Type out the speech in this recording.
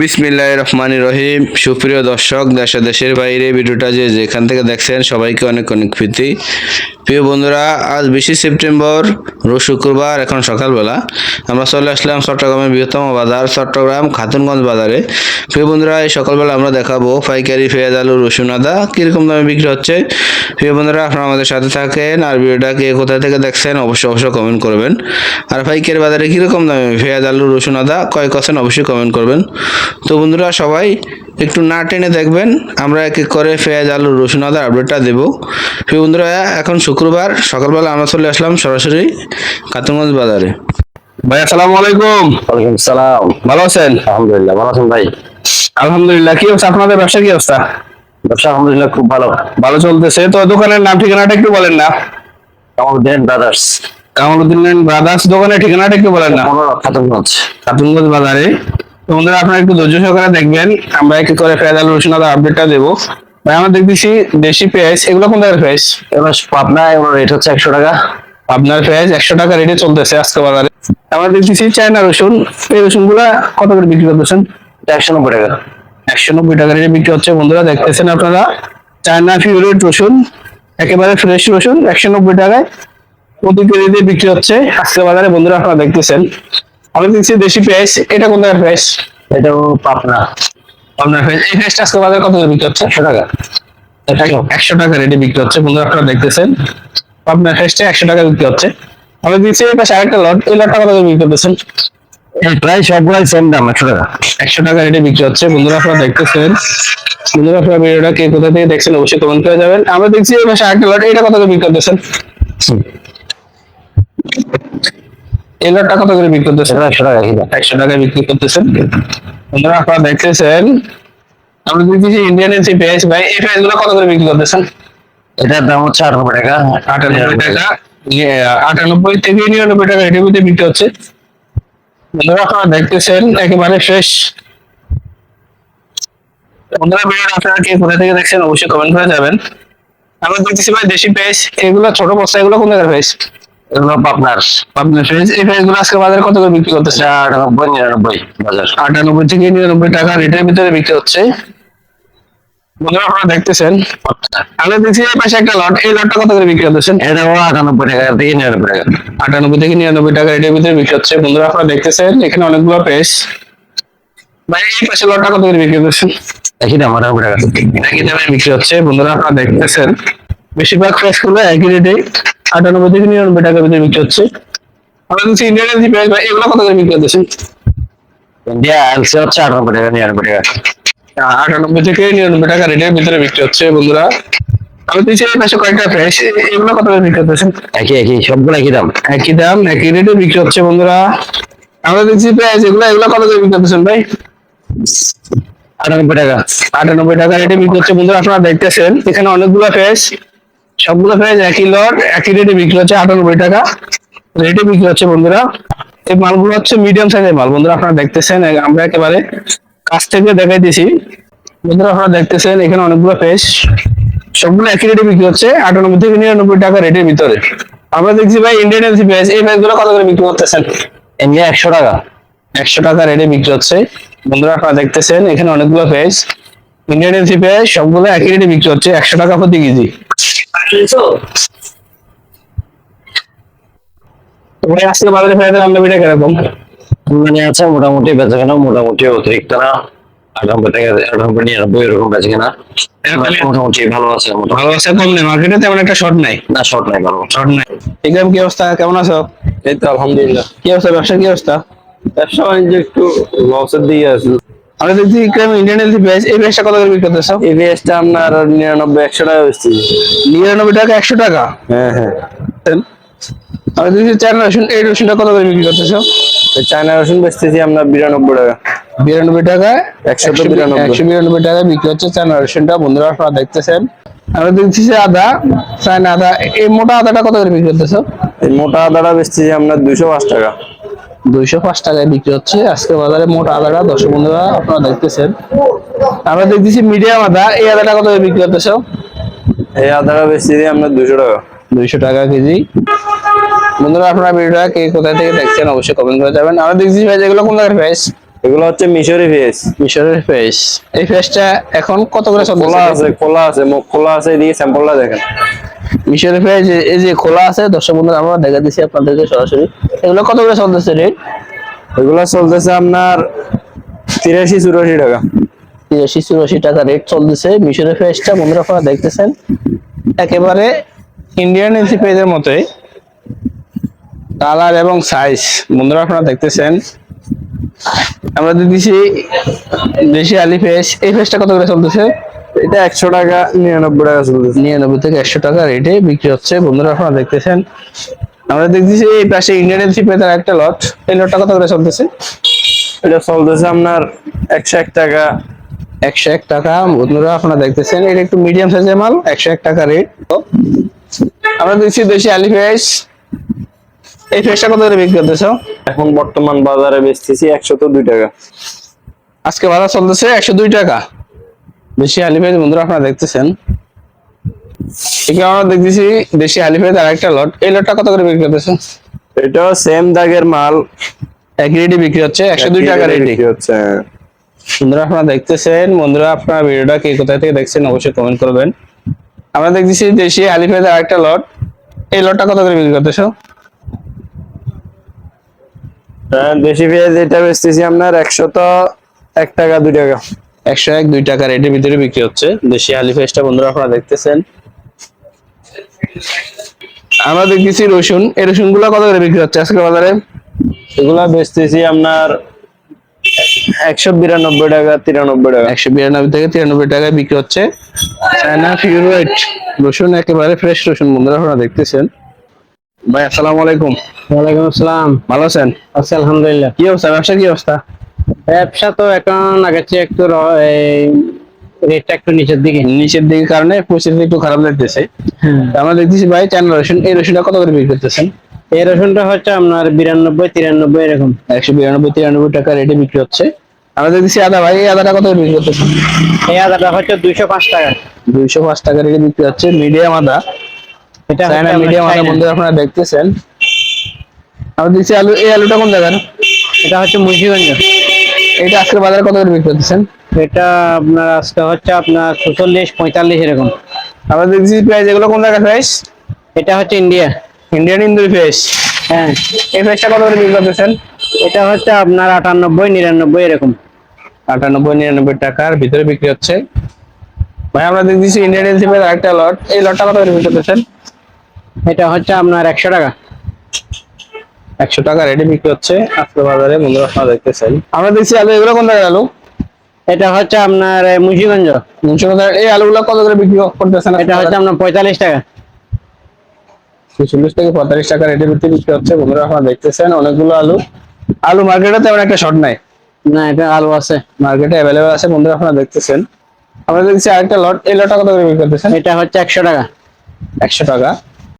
বিসমিল্লাহ রহমান রহিম। সুপ্রিয় দর্শক দেশে দেশের বাইরে ভিডিওটা যে যেখান থেকে দেখছেন, সবাইকে অনেক অনেক প্রীতি। প্রিয় বন্ধুরা, আজ বিশে সেপ্টেম্বর রোজ শুক্রবার, এখন সকালবেলা। আমরা চলে আসলাম চট্টগ্রামের বৃহত্তম বাজার, চট্টগ্রাম খাতুনগঞ্জ বাজারে। প্রিয় বন্ধুরা, এই সকালবেলা আমরা দেখাবো পাইকারি, পেঁয়াজ, আলু, রসুন, আদা, কীরকম দামে বিক্রি হচ্ছে। প্রিয় বন্ধুরা, আপনারা আমাদের সাথে থাকেন। আর ভিডিওটা কোথা থেকে দেখছেন, অবশ্যই অবশ্যই কমেন্ট করবেন। আর পাইকারি বাজারে কীরকম দামে পেঁয়াজ, আলু, রসুন, আদা, কয় করছেন অবশ্যই কমেন্ট করবেন। তো বন্ধুরা সবাই একটু না টেনে দেখবেন আমরা এক এক করে পেঁয়াজ আলু রসুন আদা আপডেটটা দেবো। প্রিয় বন্ধুরা এখন শুক্রবার সকালবেলা আমরা চলে আসলাম সরাসরি কাতুগঞ্জ বাজারে। ভাই আসসালামু আলাইকুম। ওয়ালাইকুম সালাম। ভালো আছেন? আলহামদুলিল্লাহ ভালো আছেন ভাই? আলহামদুলিল্লাহ কি অবস্থা? আপনাদের ব্যবসা কি অবস্থা? ব্যবসা আলহামদুলিল্লাহ খুব ভালো। ভালো চলতেছে। তো দোকানের নাম ঠিকানাটা একটু বলেন না। কামালউদ্দিন ব্রাদার্স কামালউদ্দিন ব্রাদার্স দোকানের ঠিকানাটা একটু বলেন না। খাতুনগঞ্জ। কাতুনগঞ্জ বাজারে। তো বন্ধুরা আপনারা একটু ধৈর্য সহকারে দেখবেন আমরা এক করে পেঁয়াজ আলু রসুন আদা আপডেটটা দেবো। ভাই আমরা দেখতেছি দেশি পেঁয়াজ এগুলো কোন জায়গার পেঁয়াজ? এবার পাবনা এগুলো রেট হচ্ছে একশো টাকা। আপনার পেঁয়াজ একশো টাকা রেটে চলতেছে আজকে বাজারে। আমরা দেখতেছি চায়না রসুন এই রসুনগুলা কত করে বিক্রি করতেছেন? একশো নব্বই টাকা। একশো নব্বই টাকা রেটে বিক্রি হচ্ছে। বন্ধুরা দেখতেছেন আপনারা চায়না ফিউরেট রসুন একেবারে ফ্রেশ রসুন একশো নব্বই টাকায় প্রতি কেজিতে বিক্রি হচ্ছে আজকে বাজারে। বন্ধুরা আপনারা দেখতেছেন। আমি দেখছি দেশি পেঁয়াজ এটা কোন জায়গার পেঁয়াজ এটাও পাবনা। আপনার পেঁয়াজ এই পেঁয়াজটা আজকে বাজারে কত বিক্রি হচ্ছে? একশো টাকা। একশো। টাকা রেটে বিক্রি হচ্ছে। বন্ধুরা আপনারা দেখতেছেন। আপনার পেঁয়াজটা একশো টাকা বিক্রি হচ্ছে। আমি দিচ্ছি এই পাশে আরেকটা লট। এই লটটা কত করে বিক্রি করতেছেন? প্রায় সবগুলাই সেম দাম একশো টাকা। একশো টাকা রেটে বিক্রি হচ্ছে। বন্ধুরা আপনারা দেখতেছেন। বন্ধুরা আপনারা ভিডিওটা কে কোথা থেকে দেখছেন অবশ্যই কমেন্ট করে যাবেন। আমরা দেখছি এই পাশে আরেকটা লট। এটা কত বিক্রি করতেছেন? এই লটটা কত করে বিক্রি করতেছেন? একশো টাকা একশো টাকায় বিক্রি করতেছেন। বন্ধুরা আপনারা দেখতেছেন আমরা দেখতেছি ইন্ডিয়ান এনসি পেঁয়াজ ভাই এই পেঁয়াজগুলো কত করে বিক্রি করতেছেন? এটার দাম হচ্ছে আটানব্বই টাকা। আটানব্বই টাকা। ইয়ে, আটানব্বই থেকে নিরানব্বই টাকা এটার মধ্যে বিক্রি হচ্ছে। বন্ধুরা আপনারা দেখতেছেন একেবারে ফ্রেশ বন্ধুরা ভিডিওটা আপনারা কে কোথা থেকে দেখছেন অবশ্যই কমেন্ট করে যাবেন আমরা দেখতেছি ভাই দেশি পেঁয়াজ এগুলো ছোট বস্তা এগুলো কোন জায়গার পেঁয়াজ এগুলো পাবনার। আপনার পেঁয়াজ এই পেঁয়াজ আজকে বাজারে কত করে বিক্রি করতেছে? আটানব্বই নিরানব্বই বাজার। আটানব্বই থেকে নিরানব্বই টাকা রেটের ভিতরে বিক্রি হচ্ছে। বন্ধুরা আপনারা দেখতেছেন? দেখছি এই পাশে একটা লট এই লটটা কত করে বিক্রি করতেছেন? এটাও আটানব্বই টাকা থেকে নিরানব্বই টাকা। আটানব্বই থেকে নিরানব্বই টাকা রেটের ভিতরে বিক্রি হচ্ছে। বন্ধুরা আপনারা দেখতেছেন? এখানে অনেকগুলো পেস ভাই এই পাশে লটটা কত করে বিক্রি করছেন একই দাম আটানব্বই টাকা একই দামে বিক্রি হচ্ছে। বন্ধুরা আপনারা দেখতেছেন? বেশিরভাগ ফ্রেশগুলো একই রেটে আটানব্বই থেকে নিরানব্বই টাকার ভিতরে বিক্রি হচ্ছে। আমরা দেখছি ইন্ডিয়ান এলসি পেঁয়াজ ভাই এগুলো কত করে বিক্রি ইন্ডিয়া এলসি হচ্ছে আটানব্বই টাকা নিরানব্বই টাকা। আটানব্বই থেকে নিরানব্বই টাকা রেটের ভিতরে বিক্রি হচ্ছে বন্ধুরা। আমি দেখছি এই পাশে কয়েকটা ফ্রেশ এগুলো কত করে বিক্রি একই একই সবগুলো একই দাম। একই দাম একই রেটে বিক্রি হচ্ছে বন্ধুরা। আমরা দেখছি পেঁয়াজ এগুলো এগুলো কত করে বিক্রি করতেছেন ভাই? আটানব্বই টাকা। আটানব্বই টাকা রেটে বিক্রি হচ্ছে বন্ধুরা আপনারা দেখতেছেন এখানে অনেকগুলো পেঁয়াজ সবগুলো পেঁয়াজ একই লট একই রেটে বিক্রি হচ্ছে আটানব্বই টাকা। রেটে বিক্রি হচ্ছে বন্ধুরা, এই মালগুলো হচ্ছে মিডিয়াম সাইজের মাল। বন্ধুরা, আপনারা দেখতেছেন আমরা একেবারে কাছ থেকে দেখাই দিছি। বন্ধুরা, আপনারা দেখতেছেন, এখানে অনেকগুলো পেঁয়াজ সবগুলো একই রেটে বিক্রি হচ্ছে, আটানব্বই থেকে নিরানব্বই টাকা রেটের ভিতরে। আমরা দেখছি, ভাই ইন্ডিয়ান এলসি পেঁয়াজ এই পেঁয়াজগুলো কত করে বিক্রি করতেছেন? ইন্ডিয়া একশো টাকা। একশো টাকা রেটে বিক্রি হচ্ছে। বন্ধুরা, আপনারা দেখতেছেন, এখানে অনেকগুলো পেঁয়াজ ইন্ডিয়ান এলসি পেঁয়াজ সবগুলো একই রেটে বিক্রি হচ্ছে, একশো টাকা প্রতি কেজি। ভাই আজকে বাজারে আমদানিটা কীরকম? মানে আছে মোটামুটি বেচা কেনা মোটামুটি অতিরিক্ত না। মোটামুটি ভালো আছে ভালো আছে কম নেই। মার্কেটে তেমন একটা শর্ট নাই। না শর্ট নাই ভালো। শর্ট নাই। ইকরাম কি অবস্থা? কেমন আছো? এই তো আলহামদুলিল্লাহ। কি অবস্থা ব্যবসা কি অবস্থা? ব্যবসা বাণিজ্য একটু লসের দিকে আছে। আমরা দেখছি ইকরাম ইন্ডিয়ান এলসি পেঁয়াজ এই পেঁয়াজটা কত করে বিক্রি করতেছো এই পেঁয়াজটা আপনার নিরানব্বই একশো টাকা বেচছি নিরানব্বই টাকা একশো টাকা? হ্যাঁ হ্যাঁ। আমরা দেখছি চার রসুন এই রসুনটা কত করে বিক্রি করতেছো চায়না রসুন বেচতেছি আপনার বিরানব্বই টাকা। বিরানব্বই টাকায় একশো বিরানব্বই। একশো বিরানব্বই টাকায় বিক্রি হচ্ছে চায়না রসুনটা। বন্ধুরা আপনারা দেখতেছেন। আমরা দেখছি যে আদা চায়না আদা। এই মোটা আদাটা কত করে বিক্রি করতেছো এই মোটা আদাটা বেচতেছি আপনার দুইশো পাঁচ টাকা। দুইশো পাঁচ টাকায় বিক্রি হচ্ছে। আজকে বাজারে মোট আদাটা দর্শক বন্ধুরা আপনারা দেখতেছেন। আমরা দেখতেছি মিডিয়াম আদা। এই আদাটা কত বিক্রি করতেছো এই আদাটা বেচতেছি আপনার দুইশো টাকা। দুইশো টাকা কেজি। বন্ধুরা আপনারা ভিডিওটা কে কোথা থেকে দেখছেন অবশ্যই কমেন্ট করে যাবেন আমরা দেখছি ভাই যেগুলো কোন জায়গার প্রাইস এগুলো হচ্ছে মিশরি ফেস মিশরের ফেস এই ফেসটা এখন কত করে খোলা আছে খোলা আছে মুখ খোলা আছে এদিকে স্যাম্পলটা দেখেন। মিশরের ফেস এই যে খোলা আছে দর্শক বন্ধুরা আমরা দেখা দিচ্ছি আপনাদেরকে সরাসরি। এগুলো কত করে চলতেছে রেট এগুলো চলতেছে আপনার তিরাশি চুরাশি টাকা। তিরাশি চুরাশি টাকা রেট চলতেছে। মিশরের ফেসটা বন্ধুরা আপনারা দেখতেছেন। একেবারে ইন্ডিয়ান এনসি পেজের মতোই। কালার এবং সাইজ বন্ধুরা আপনারা দেখতেছেন। আমরা দিচ্ছি দেশি আলি ফেস এই ফেসটা কত করে চলতেছে? এটা একশো টাকা নিরানব্বই টাকা চলতেছে। নিরানব্বই থেকে একশো টাকা রেটে বিক্রি হচ্ছে। বন্ধুরা আপনারা দেখতেছেন আমরা দেখতেছি এই পাশে ইন্ডিয়ান এনসি পেজের একটা লট এই লটটা কত করে চলতেছে? এটা চলতেছে আপনার একশো এক টাকা। একশো এক টাকা। বন্ধুরা আপনারা দেখতেছেন এটা একটু মিডিয়াম সাইজের মাল একশো এক টাকা রেট আমরা দেখছি দেশি আলি ফ্রেশ এই ফ্রেশটা কত করে বিক্রি করতেছ? এখন বর্তমান বাজারে বেচতেছি একশো তো দুই টাকা। আজকে বাজার চলতেছে একশো দুই টাকা। দেশি আলি ফ্রেশ বন্ধুরা আপনারা দেখতেছেন। এখানে আমরা দেখতেছি দেশি আলি ফ্রেশ আর একটা লট এই লটটা কত করে বিক্রি করতেছে এটা সেম দাগের মাল। এক রেটে বিক্রি হচ্ছে একশো দুই টাকা রেটে বিক্রি হচ্ছে বন্ধুরা আপনারা দেখতেছেন বন্ধুরা আপনারা ভিডিওটা কে কোথায় থেকে দেখছেন অবশ্যই কমেন্ট করবেন। আমরা দেখতেছি দেশি আলিফেদ আর একটা লট এই লটটা কত করে বিক্রি করতেছো? হ্যাঁ, দেশি পেঁয়াজ এটা বেচতেছি আপনার একশো তো এক টাকা দুই টাকা। একশো এক দুই টাকা রেটের ভিতরে বিক্রি হচ্ছে। দেশি আলিফেসটা বন্ধুরা আপনারা দেখতেছেন। আমরা দেখতেছি রসুন। এই রসুনগুলো কত করে বিক্রি হচ্ছে আজকে বাজারে? এগুলা বেচতেছি আপনার একশো বিরানব্বই টাকা তিরানব্বই টাকা। একশো বিরানব্বই থেকে তিরানব্বই টাকায় বিক্রি হচ্ছে। চায়না রসুন একেবারে ফ্রেশ রসুন বন্ধুরা আপনারা দেখতেছেন। ভাই আসসালামু আলাইকুম। ওয়ালাইকুম আসসালাম। ভালো আছেন? আছি আলহামদুলিল্লাহ। কি অবস্থা? ব্যবসা কি অবস্থা? ব্যবসা তো এখন আগের চেয়ে একটু রেটটা একটু নিচের দিকে। নিচের দিকে কারণে পরিস্থিতি একটু খারাপ লাগতেছে। আমরা দেখতেছি ভাই চায়না রসুন এই রসুনটা কত করে বিক্রি করতেছেন? এই রসুনটা হচ্ছে আপনার বিরানব্বই তিরানব্বই এরকম। একশো বিরানব্বই তিরানব্বই টাকা রেটে বিক্রি হচ্ছে। আমরা দেখতেছি আদা ভাই এই আদাটা কত করে বিক্রি করতেছেন? এই আদাটা হচ্ছে দুইশো পাঁচ টাকা। দুইশো পাঁচ টাকা রেটে বিক্রি হচ্ছে মিডিয়াম আদা। এটা মিডিয়াম আদা বন্ধুরা আপনারা দেখতেছেন। আমরা দেখছি আলু এই আলুটা কোন জায়গার? এটা হচ্ছে মুন্সিগঞ্জ এটা আজকের বাজারে কত করে বিক্রি করতেছেন? এটা আপনার আজকে হচ্ছে আপনার ছচল্লিশ পঁয়তাল্লিশ এরকম। আমরা দেখছি প্রাইস এগুলো কোন জায়গার প্রাইস এটা হচ্ছে ইন্ডিয়া ইন্ডিয়ান ইন্দুরি ফ্রেশ হ্যাঁ। এই ফ্রেশটা কত করে বিক্রি করতেছেন? এটা হচ্ছে আপনার আটানব্বই নিরানব্বই এরকম। আটানব্বই নিরানব্বই টাকার ভিতরে বিক্রি হচ্ছে। ভাই আমরা দেখতেছি ইন্ডিয়ান এনসিপের একটা লট এই লটটা কত করে বিক্রি করতেছেন? এটা হচ্ছে আপনার একশো টাকা। একশো টাকা রেডি বিক্রি হচ্ছে। আজকে বাজারে বন্ধুরা আপনারা দেখতেছেন। আমরা দেখছি আলু এগুলো কোন জায়গার আলু? এটা হচ্ছে আপনার মুন্সিগঞ্জ। মুন্সি এই আলুগুলো কত করে বিক্রি করতেছেন এটা হচ্ছে আপনার পঁয়তাল্লিশ টাকা। চল্লিশ থেকে পঁয়তাল্লিশ টাকা রেটের ভিতরে বিক্রি হচ্ছে। বন্ধুরা আপনারা দেখতেছেন অনেকগুলো আলু। আলু মার্কেটে তেমন একটা শর্ট নাই। না এটা আলু আছে। মার্কেটে অ্যাভেলেবেল আছে। বন্ধুরা আপনারা দেখতেছেন। আমরা দেখছি আরেকটা লট এই লটটা কত করে বিক্রি করতেছেন? এটা হচ্ছে একশো টাকা। একশো টাকা।